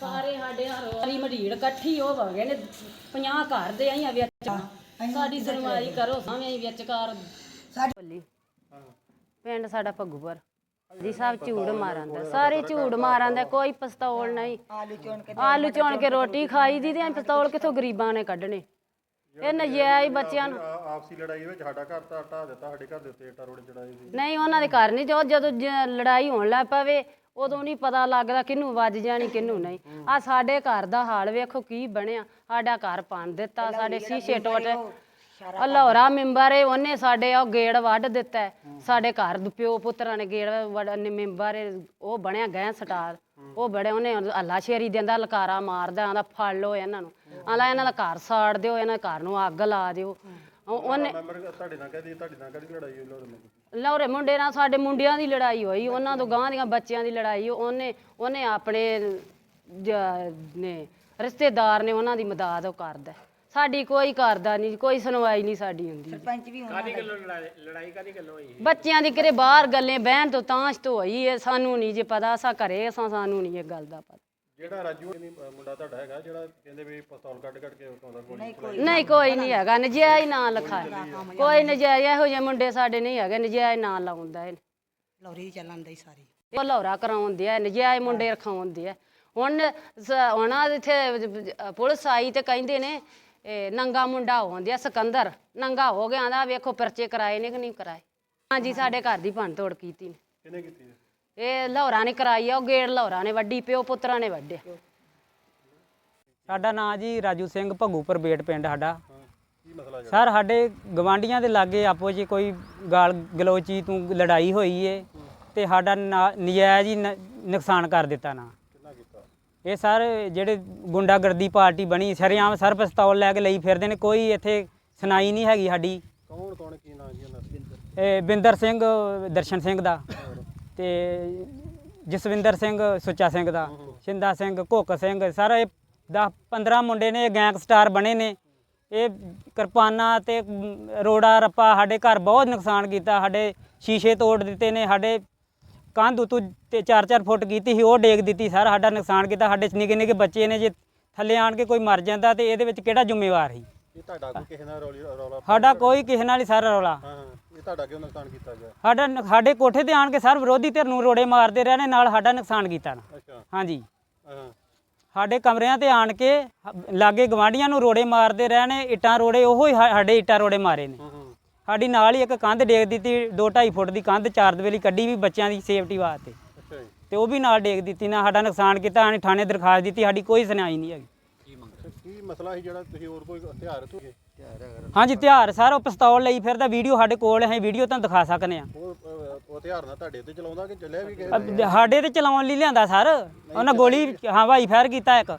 ਸਾਰੇ ਸਾਡੇ ਹਰੀ ਮਢੀੜ ਇਕੱਠੀ ਹੋ ਗਏ ਨੇ 50 ਘਰ ਦੇ ਆਈਆਂ ਵਿੱਚ। ਸਾਡੀ ਸੁਣਵਾਈ ਕਰੋ ਸਾਵੇਂ ਵਿਚਕਾਰ ਬੋਲੀ ਪਿੰਡ ਸਾਡਾ ਭੱਗੂਪੁਰ। ਜੀ ਸਾਹਿਬ ਝੂੜ ਮਾਰਾਂਦਾ ਸਾਰੇ ਝੂੜ ਮਾਰਾਂਦਾ ਕੋਈ ਪਿਸਤੌਲ ਨਹੀਂ। ਆਲੂ ਚੋਣ ਕੇ ਰੋਟੀ ਖਾਈ ਦੀ ਤੇ ਪਿਸਤੌਲ ਕਿੱਥੋਂ ਗਰੀਬਾਂ ਨੇ ਕੱਢਣੇ? ਇਹ ਨਜਾਇਜ਼ ਬੱਚਿਆਂ ਨੂੰ। ਆਪਸੀ ਲੜਾਈ ਵਿੱਚ ਸਾਡਾ ਘਰ ਤਾਂ ਢਾ ਦਿੱਤਾ ਸਾਡੇ ਘਰ ਦੇ ਉੱਤੇ ਇੱਟਾਂ ਰੋੜੇ ਚੜਾਏ ਸੀ। ਨਹੀਂ ਉਹਨਾਂ ਦੇ ਘਰ ਨਹੀਂ ਜੋ ਜਦੋਂ ਜ- ਲੜਾਈ ਹੋਣ ਲੱਗ ਪਵੇ ਉਦੋਂ ਨਹੀਂ ਪਤਾ ਲੱਗਦਾ ਕਿਹਨੂੰ ਵੱਜ ਜਾਣੀ ਕਿਹਨੂੰ ਨਹੀਂ। ਆ ਸਾਡੇ ਘਰ ਦਾ ਹਾਲ ਵੇਖੋ ਕੀ ਬਣਿਆ। ਸਾਡਾ ਘਰ ਪਾਣ ਦਿੱਤਾ ਸਾਡੇ ਸ਼ੀਸ਼ੇ ਟੁੱਟ ਅਲਹੋਰਾ ਮੈਂਬਰ ਏ ਉਹਨੇ ਸਾਡੇ ਉਹ ਗੇੜ ਵੱਢ ਦਿੱਤਾ ਹੈ। ਸਾਡੇ ਘਰ ਦੇ ਪਿਓ ਪੁੱਤਰਾਂ ਨੇ ਗੇੜ ਵੱਢ ਮੈਂਬਰ ਏ, ਉਹ ਬਣਿਆ ਗਏ ਸਟਾਰ ਉਹ ਬੜੇ ਉਹਨੇ ਅੱਲਾ ਸ਼ੇਰੀ ਦਿੰਦਾ ਲਕਾਰਾ ਮਾਰਦਾ ਆਂਦਾ ਫੜ ਲਓ ਇਹਨਾਂ ਨੂੰ। ਆਂਦਾ ਇਹਨਾਂ ਦਾ ਘਰ ਸਾੜ ਦਿਓ ਇਹਨਾਂ ਦੇ ਘਰ ਨੂੰ ਅੱਗ ਲਾ ਦਿਓ। ਉਹ- ਉਹਨੇ ਮੈਂਬਰ ਤੁਹਾਡੇ ਨਾਲ ਕਹਦੀ ਤੁਹਾਡੇ ਨਾਲ ਕਦੀ ਲੜਾਈ ਹੋਈ ਲੋੜ ਨਹੀਂ ਲੌਰੇ ਮੁੰਡੇ ਨਾਲ ਸਾਡੇ ਮੁੰਡਿਆਂ ਦੀ ਲੜਾਈ ਹੋਈ ਉਹਨਾਂ ਤੋਂ ਗਾਂ ਦੀਆਂ ਬੱਚਿਆਂ ਦੀ ਲੜਾਈ ਉਹਨੇ ਉਹਨੇ ਆਪਣੇ ਜ- ਨੇ ਰਿਸ਼ਤੇਦਾਰ ਨੇ ਉਹਨਾਂ ਦੀ ਮਦਦ ਉਹ ਕਰਦਾ ਸਾਡੀ ਕੋਈ ਕਰਦਾ ਨਹੀਂ ਕੋਈ ਸੁਣਵਾਈ ਨਹੀਂ ਸਾਡੀ ਹੁੰਦੀ। ਬੱਚਿਆਂ ਦੀ ਕਿਰੇ ਬਾਹਰ ਗੱਲੇ ਬਹਿਣ ਤੋਂ ਤਾਂਸ਼ ਤੋਂ ਹੋਈ ਏ ਸਾਨੂੰ ਨਹੀਂ ਜੇ ਪਤਾ ਅਸਾਂ ਘਰੇ ਅਸਾਂ ਸਾਨੂੰ ਨਹੀਂ ਇਹ ਗੱਲ ਦਾ ਪਤਾ। ਜਿਹੜਾ ਰਾਜੂ ਇਹ ਮੁੰਡਾ ਤੁਹਾਡਾ ਹੈਗਾ ਜਿਹੜਾ ਕਹਿੰਦੇ ਵੀ ਪਿਸਤੌਲ ਕੱਢ ਕੱਢ ਕੇ ਉਤਾਉਂਦਾ ਗੋਲੀ ਨਹੀਂ ਕੋਈ ਨਹੀਂ ਹੈਗਾ ਨਜਾਇਜ਼ ਨਾਂ ਲਿਖਾਇਆ ਕੋਈ ਨਜਾਇਜ਼ ਇਹੋ ਜਿਹੇ ਮੁੰਡੇ ਸਾਡੇ ਨਹੀਂ ਹੈਗੇ ਨਜਾਇਜ਼ ਨਾਂ ਲਾਉਂਦਾ ਇਹ। ਲੌਰੀ ਚੱਲਣ ਦੀ ਸਾਰੀ। ਉਹ ਲੌਰਾ ਕਰਾਉਂਦੇ ਆ ਨਜਾਇਜ਼ ਮੁੰਡੇ ਰਖਾਉਂਦੇ ਆ। ਹੁਣ ਸ- ਹੁਣ ਆਹ ਇੱਥੇ ਪੁਲਿਸ ਆਈ ਤੇ ਕਹਿੰਦੇ ਨੇ ਇਹ ਨੰਗਾ ਮੁੰਡਾ ਹੋਉਂਦੇ ਆ ਸਿਕੰਦਰ। ਨੰਗਾ ਹੋ ਗਿਆ ਆਂਦਾ ਵੇਖੋ ਪਰਚੇ ਕਰਾਏ ਨੇ ਕਿ ਨਹੀਂ ਕਰਾਏ। ਹਾਂਜੀ ਸਾਡੇ ਘਰ ਦੀ ਭੰਨ ਤੋੜ ਕੀਤੀ ਨੇ। ਕਿਹਨੇ ਕੀਤੀ ਹੈ? ਇਹ ਲੌਰਾ ਨੇ ਕਰਾਈ ਆ ਉਹ ਗੇੜ ਲੌਰਾ ਨੇ ਵੱਡੀ ਪਿਓ ਪੁੱਤਰਾਂ ਨੇ ਵੱਡੇ ਸਾਡਾ ਨਾਂ ਜੀ ਰਾਜੂ ਸਿੰਘ ਭੱਗੂਪੁਰ ਬੇਟ ਪਿੰਡ ਸਾਡਾ। ਕੀ ਮਸਲਾ ਜਿਹੜਾ? ਸਰ ਸਾਡੇ ਗਵਾਂਡੀਆਂ ਦੇ ਲਾਗੇ ਆਪੋ ਜੀ ਕੋਈ ਗਾਲ ਗਲੋਚੀ ਤੂੰ ਲੜਾਈ ਹੋਈ ਏ ਤੇ ਸਾਡਾ ਨਾ- ਨਜਾਇਜ਼ ਹੀ ਨ- ਨੁਕਸਾਨ ਕਰ ਦਿੱਤਾ ਨਾ। ਇਹ ਸਰ ਜਿਹੜੇ ਗੁੰਡਾਗਰਦੀ ਪਾਰਟੀ ਬਣੀ ਸ਼ਰੇਆਮ ਸਰ ਪਿਸਤੌਲ ਲੈ ਕੇ ਲਈ ਫਿਰਦੇ ਨੇ ਕੋਈ ਇੱਥੇ ਸੁਣਾਈ ਨਹੀਂ ਹੈਗੀ ਸਾਡੀ। ਕੌਣ ਕੌਣ ਕੀ ਨਾਂ ਜੀ ਉਹਨਾਂ ਦਾ? ਇਹ ਬਿੰਦਰ ਸਿੰਘ ਦਰਸ਼ਨ ਸਿੰਘ ਦਾ ਤੇ ਜਸਵਿੰਦਰ ਸਿੰਘ ਸੁੱਚਾ ਸਿੰਘ ਦਾ ਸ਼ਿੰਦਾ ਸਿੰਘ ਘੁੱਕ ਸਿੰਘ ਸਾਰੇ 10 15 ਮੁੰਡੇ ਨੇ ਇਹ ਗੈਂਗਸਟਰ ਬਣੇ ਨੇ। ਇਹ ਕਿਰਪਾਨਾਂ ਤੇ ਰੋੜਾ ਰੱਪਾ ਸਾਡੇ ਘਰ ਬਹੁਤ ਨੁਕਸਾਨ ਕੀਤਾ ਸਾਡੇ ਸ਼ੀਸ਼ੇ ਤੋੜ ਦਿੱਤੇ ਨੇ ਸਾਡੇ ਕੰਧ ਉਤੋਂ ਤੇ 4-4 ਫੁੱਟ ਕੀਤੀ ਸੀ ਉਹ ਡੇਗ ਦਿੱਤੀ ਸਾਰਾ ਸਾਡਾ ਨੁਕਸਾਨ ਕੀਤਾ ਸਾਡੇ ਨਿੱਕੇ ਨਿੱਕੇ ਬੱਚੇ ਨੇ ਜੇ ਥੱਲੇ ਆਣ ਕੇ ਕੋਈ ਮਰ ਜਾਂਦਾ ਤੇ ਇਹਦੇ ਵਿੱਚ ਕਿਹੜਾ ਜ਼ਿੰਮੇਵਾਰ ਸੀ? ਇਹ ਤੁਹਾਡਾ ਕੋਈ ਕਿਸੇ ਨਾਲ ਰੌਲੀ ਰੌਲਾ ਸਾਡਾ ਕੋਈ ਕਿਸੇ ਨਾਲ ਹੀ ਸਾਰਾ ਰੌਲਾ। ਹਾਂ ਇਹ ਤੁਹਾਡਾ ਕਿਉਂ ਨੁਕਸਾਨ ਕੀਤਾ ਗਿਆ? ਸਾਡਾ ਨ- ਸਾਡੇ ਕੋਠੇ ਤੇ ਆਣ ਕੇ ਸਰ ਵਿਰੋਧੀ ਧਿਰ ਨੂੰ ਰੋੜੇ ਮਾਰਦੇ ਰਹੇ ਨੇ ਨਾਲ ਸਾਡਾ ਨੁਕਸਾਨ ਕੀਤਾ ਨਾ। ਅੱਛਾ। ਹਾਂਜੀ। ਹਾਂ। ਸਾਡੇ ਕਮਰਿਆਂ ਤੇ ਆਣ ਕੇ ਹ- ਲਾਗੇ ਗਵਾਂਢੀਆਂ ਨੂੰ ਰੋੜੇ ਮਾਰਦੇ ਰਹੇ ਨੇ ਇੱਟਾਂ ਰੋੜੇ ਉਹੋ ਹੀ ਸਾ- ਸਾਡੇ ਇੱਟਾਂ ਰੋੜੇ ਮਾਰੇ ਨੇ। ਹੂੰ। ਸਾਡੀ ਨਾਲ ਹੀ ਇੱਕ ਕੰਧ ਡੇਗ ਦਿੱਤੀ 2.5 ਫੁੱਟ ਦੀ ਕੰਧ ਚਾਰ ਦਵੇਲੀ ਕੱਢੀ ਵੀ ਬੱਚਿਆਂ ਦੀ ਸੇਫਟੀ ਵਾਸਤੇ। ਅੱਛਾ ਜੀ। ਤੇ ਉਹ ਵੀ ਨਾਲ ਡੇਗ ਦਿੱਤੀ ਨਾ ਸਾਡਾ ਨੁਕਸਾਨ ਕੀਤਾ ਆਣੀ ਥਾਣੇ ਦਰਖਾਸਤ ਦਿੱਤੀ ਸਾਡੀ ਕੋਈ ਸੁਣਾਈ ਨਹੀਂ ਹੈਗੀ। ਕੀ ਮਸਲਾ ਸੀ ਜਿਹੜਾ ਤੁਸੀਂ ਹੋਰ ਕੋਈ ਹਥਿਆਰ ਤੋਂ ਹਾਂਜੀ ਤਿਉਹਾਰ ਸਰ ਉਹ ਪਿਸਤੌਲ ਲਈ ਫਿਰਦਾ ਵੀਡੀਓ ਸਾਡੇ ਕੋਲ ਹੈ ਵੀਡੀਓ ਤੁਹਾਨੂੰ ਦਿਖਾ ਸਕਨੇ ਆ। ਉਹ ਹਥਿਆਰ ਨਾਲ ਤੁਹਾਡੇ ਤੇ ਚਲਾਉਂਦਾ ਕਿ ਚੱਲਿਆ ਵੀ ਕਿਸੇ ਸਾਡੇ ਤੇ ਚਲਾਉਣ ਲਈ ਲਿਆਂਦਾ ਸਰ। ਉਹਨਾਂ ਗੋਲੀ ਹਾਂ ਭਾਈ ਫਾਇਰ ਕੀਤਾ ਇੱਕ।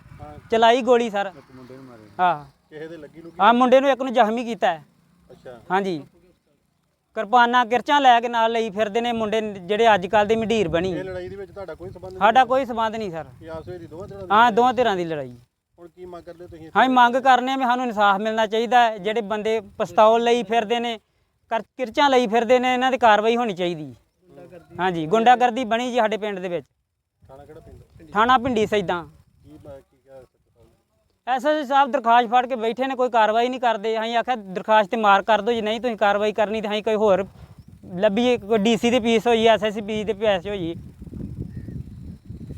ਚਲਾਈ ਗੋਲੀ ਸਰ। ਹਾਂ। ਕਿਸੇ ਦੇ ਲੱਗੀ ਲੁੱਗੀ ਆ ਮੁੰਡੇ ਨੂੰ ਇੱਕ ਨੂੰ ਜ਼ਖਮੀ ਕੀਤਾ ਹੈ। ਅੱਛਾ। ਹਾਂਜੀ। ਕਿਰਪਾਨਾਂ ਕਿਰਚਾਂ ਲੈ ਕੇ ਨਾਲ ਲਈ ਫਿਰਦੇ ਨੇ ਮੁੰਡੇ ਜਿਹੜੇ ਅੱਜ ਕੱਲ ਦੇ ਮਢੀਰ ਬਣੀ। ਇਹ ਲੜਾਈ ਦੇ ਵਿੱਚ ਤੁਹਾਡਾ ਕੋਈ ਸੰਬੰਧ ਨਹੀਂ ਸਾਡਾ ਕੋਈ ਸਬੰਧ ਨਹੀਂ ਸਰ। ਕਿ ਆਪਸ ਵਿੱਚ ਦੋਵਾਂ ਧਿਰਾਂ ਹਾਂ ਦੋਵਾਂ ਧਿਰਾਂ ਦੀ ਲੜਾਈ। ਹੁਣ ਕੀ ਮੰਗ ਕਰਦੇ ਹੋ ਤੁਸੀਂ ਹਾਂ ਮੰਗ ਕਰਨੇ ਆ ਵੀ ਸਾਨੂੰ ਇਨਸਾਫ ਮਿਲਣਾ ਚਾਹੀਦਾ ਹੈ। ਜਿਹੜੇ ਬੰਦੇ ਪਿਸਤੌਲ ਲਈ ਫਿਰਦੇ ਨੇ ਕਰ- ਕਿਰਚਾਂ ਲਈ ਫਿਰਦੇ ਨੇ ਇਹਨਾਂ ਦੀ ਕਾਰਵਾਈ ਹੋਣੀ ਚਾਹੀਦੀ। ਹਾਂਜੀ ਗੁੰਡਾਗਰਦੀ ਬਣੀ ਜੀ ਸਾਡੇ ਪਿੰਡ ਦੇ ਵਿੱਚ। ਥਾਣਾ ਕਿਹੜਾ ਪਿੰਡ? ਥਾਣਾ ਪਿੰਡੀ ਸੈਦਾਂ। ਐਸਐਸਪੀ ਸਾਹਿਬ ਦਰਖਾਸਤ ਫੜ ਕੇ ਬੈਠੇ ਨੇ ਕੋਈ ਕਾਰਵਾਈ ਨਹੀਂ ਕਰਦੇ। ਅਸੀਂ ਆਖਿਆ ਦਰਖਾਸਤ ਤੇ ਮਾਰ ਕਰ ਦਿਓ ਜੇ ਨਹੀਂ ਤੁਸੀਂ ਕਾਰਵਾਈ ਕਰਨੀ ਤਾਂ ਅਸੀਂ ਕੋਈ ਹੋਰ ਲੱਭੀਏ ਕੋਈ ਡੀਸੀ ਦੇ ਪੀਸ ਹੋਈ ਐਸਐਸਪੀ ਪੀਸ ਦੇ ਪੈਸੇ ਹੋਈ।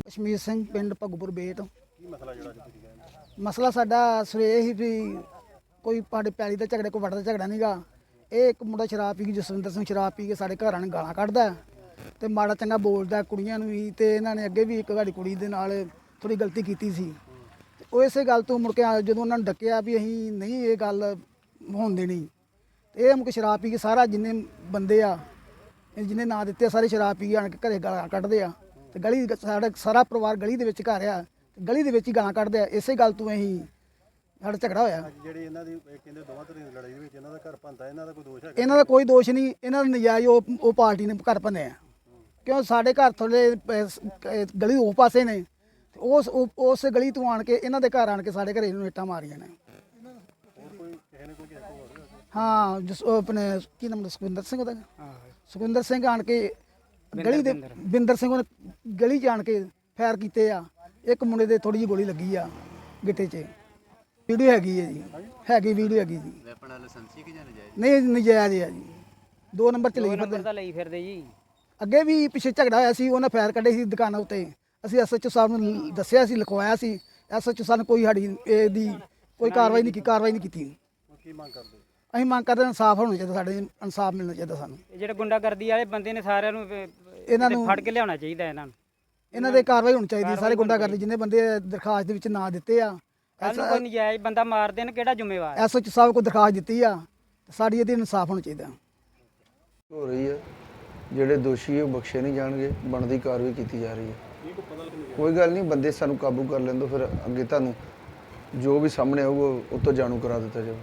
ਕਸ਼ਮੀਰ ਸਿੰਘ ਪਿੰਡ ਭਗਪੁਰ ਬੇਟ। ਕੀ ਮਸਲਾ ਜਿਹੜਾ ਅੱਜ ਤੁਸੀਂ ਕਹਿੰਦੇ ਮਸਲਾ ਸਾਡਾ ਸਵੇਰੇ ਹੀ ਵੀ ਕੋਈ ਸਾਡੇ ਪੈਲੀ ਦਾ ਝਗੜੇ ਕੋਈ ਦਾ ਝਗੜਾ ਨਹੀਂਗਾ ਇਹ ਇੱਕ ਮੁੰਡਾ ਸ਼ਰਾਬ ਪੀ ਕੇ ਜਸਵਿੰਦਰ ਸਿੰਘ ਸ਼ਰਾਬ ਪੀ ਕੇ ਸਾਡੇ ਘਰਾਂ ਨੂੰ ਗਾਲਾਂ ਕੱਢਦਾ ਤੇ ਮਾੜਾ ਚੰਗਾ ਬੋਲਦਾ ਕੁੜੀਆਂ ਨੂੰ ਵੀ ਤੇ ਇਹਨਾਂ ਨੇ ਅੱਗੇ ਵੀ ਇੱਕ ਗਾੜੀ ਕੁੜੀ ਦੇ ਨਾਲ ਥੋੜੀ ਗਲਤੀ ਕੀਤੀ ਸੀ। ਉਹ ਇਸੇ ਗੱਲ ਤੋਂ ਮੁੜ ਕੇ ਆ- ਜਦੋਂ ਉਹਨਾਂ ਨੂੰ ਡੱਕਿਆ ਵੀ ਅਸੀਂ ਨਹੀਂ ਇਹ ਗੱਲ ਹੋਣ ਦੇਣੀ। ਤੇ ਇਹ ਮੁਕ ਸ਼ਰਾਬ ਪੀ ਕੇ ਸਾਰਾ ਜਿੰਨੇ ਬੰਦੇ ਆ ਇਹ ਜਿਹਨੇ ਨਾਂ ਦਿੱਤੇ ਆ, ਸਾਰੇ ਸ਼ਰਾਬ ਪੀ ਕੇ ਆਣ ਕੇ ਘਰੇ ਗਾਲਾਂ ਕੱਢਦੇ ਆ। ਤੇ ਗਲੀ ਸਾਡਾ ਸਾਰਾ ਪਰਿਵਾਰ ਗਲੀ ਦੇ ਵਿੱਚ ਘਰ ਆ। ਤੇ ਗਲੀ ਦੇ ਵਿੱਚ ਹੀ ਗਾਲਾਂ ਕੱਢਦੇ ਆ। ਇਸੇ ਗੱਲ ਤੋਂ ਅਸੀਂ ਸਾਡਾ ਝਗੜਾ ਹੋਇਆ। ਅੱਜ ਜਿਹੜੀ ਇਹਨਾਂ ਦੀ ਇਹ ਕਹਿੰਦੇ ਦੋਵਾਂ ਧਿਰਾਂ ਦੀ ਲੜਾਈ ਦੇ ਵਿੱਚ ਇਹਨਾਂ ਦਾ ਘਰ ਭੰਤਾ ਇਹਨਾਂ ਦਾ ਕੋਈ ਦੋਸ਼ ਹੈਗਾ? ਇਹਨਾਂ ਦਾ ਕੋਈ ਦੋਸ਼ ਨਹੀਂ। ਇਹਨਾਂ ਦਾ ਨਜਾਇਜ਼ ਉਹ ਉਹ ਪਾਰਟੀ ਨੇ ਘਰ ਭੰਨੇ ਆ ਕਿਉਂ? ਸਾਡੇ ਘਰ ਥੋੜੇ ਗਲੀ ਉਹ ਪਾਸੇ ਨੇ। ਤੇ ਉਸ ਉਹ- ਉਸ ਗਲੀ ਤੋਂ ਆਣ ਕੇ ਇਹਨਾਂ ਦੇ ਘਰ ਆਣ ਕੇ ਸਾਡੇ ਘਰੇ ਨੂੰ ਇੱਟਾਂ ਮਾਰੀਆਂ ਨੇ। ਹਾਂ ਜਿਸ ਉਹ ਆਪਣੇ ਕੀ ਨਾਮ ਦਾ ਸੁਖਵਿੰਦਰ ਸਿੰਘ ਉਹਦਾ? ਸੁਖਵਿੰਦਰ ਸਿੰਘ ਆਣ ਕੇ ਗਲੀ ਦੇ ਬਿੰਦਰ। ਸਿੰਘ ਉਹਨੇ ਗਲੀ 'ਚ ਆਣ ਕੇ ਫਾਇਰ ਕੀਤੇ ਆ। ਇੱਕ ਮੁੰਡੇ ਦੇ ਥੋੜੀ ਜਿਹੀ ਗੋਲੀ ਲੱਗੀ ਆ ਗਿੱਟੇ 'ਚ। ਵੀਡੀਓ ਹੈਗੀ ਹੈ ਜੀ। ਹੈਗੀ ਵੀਡੀਓ ਹੈਗੀ ਜੀ। ਵੈਪਨ ਲਾਇਸੈਂਸੀ ਕਿ ਜਾਂ ਨਜਾਇਜ਼? ਨਹੀਂ ਨਜਾਇਜ਼ ਆ ਜੀ। ਦੋ ਨੰਬਰ ਚ ਲਈ ਫਿਰਦੇ। ਨੰਬਰ ਤਾਂ ਲਈ ਫਿਰਦੇ ਜੀ। ਅੱਗੇ ਵੀ ਪਿੱਛੇ ਝਗੜਾ ਹੋਇਆ ਸੀ ਉਹਨਾਂ ਫਾਇਰ ਕੱਢੇ ਸੀ ਦੁਕਾਨਾਂ ਉੱਤੇ। ਅਸੀਂ ਐਸਐਚਓ ਸਾਹਿਬ ਨੂੰ ਦੱਸਿਆ ਸੀ ਲਿਖਵਾਇਆ ਸੀ। ਐਸਐਚਓ ਸਾਹਿਬ ਨੇ ਕੋਈ ਸਾਡੀ ਇਹਦੀ ਕੋਈ ਕਾਰਵਾਈ ਨਹੀਂ ਕੀਤੀ ਕਾਰਵਾਈ ਨਹੀਂ ਕੀਤੀ। ਕੀ ਮੰਗ ਕਰਦੇ ਅਸੀਂ ਮੰਗ ਕਰਦੇ ਹਾਂ ਇਨਸਾਫ ਹੋਣਾ ਚਾਹੀਦਾ ਸਾਡੇ ਇਨਸਾਫ ਮਿਲਣਾ ਚਾਹੀਦਾ ਸਾਨੂੰ। ਇਹ ਜਿਹੜੇ ਗੁੰਡਾਗਰਦੀ ਵਾਲੇ ਬੰਦੇ ਨੇ ਸਾਰਿਆਂ ਨੂੰ ਇਹਨਾਂ ਨੂੰ- ਫੜ ਕੇ ਲਿਆਉਣਾ ਚਾਹੀਦਾ ਇਹਨਾਂ ਨੂੰ। ਇਹਨਾਂ ਦੇ ਕਾਰਵਾਈ ਹੋਣੀ ਚਾਹੀਦੀ ਹੈ ਸਾਰੇ ਗੁੰਡਾਗਰਦੀ ਜਿੰਨੇ ਬੰਦੇ ਦਰਖਾਸਤ ਦੇ ਵਿੱਚ ਨਾਂ ਦਿੱਤੇ ਆ ਨੂੰ ਕੋਈ ਨਜਾਇਜ਼ ਬੰਦਾ ਮਾਰ ਦੇਣ ਕਿਹੜਾ ਜ਼ਿੰਮੇਵਾਰ? ਐਸਐਚਓ ਸਾਹਿਬ ਕੋਲ ਦਰਖਾਸਤ ਦਿੱਤੀ ਆ ਸਾਡੀ ਇਹਦੀ ਇਨਸਾਫ ਹੋਣਾ ਚਾਹੀਦਾ ਹੋ ਰਹੀ ਹੈ। ਜਿਹੜੇ ਦੋਸ਼ੀ ਉਹ ਬਖਸ਼ੇ ਨਹੀਂ ਜਾਣਗੇ ਬਣਦੀ ਕਾਰਵਾਈ ਕੀਤੀ ਜਾ ਰਹੀ ਹੈ। ਕੋਈ ਗੱਲ ਨਹੀਂ, ਬੰਦੇ ਸਾਨੂੰ ਕਾਬੂ ਕਰ ਲੈਣ ਦਿਓ ਫਿਰ ਅੱਗੇ ਤੁਹਾਨੂੰ ਜੋ ਵੀ ਸਾਹਮਣੇ ਆਊਗਾ, ਉਹ ਤੋਂ ਜਾਣੂ ਕਰਾ ਦਿੱਤਾ ਜਾਵੇ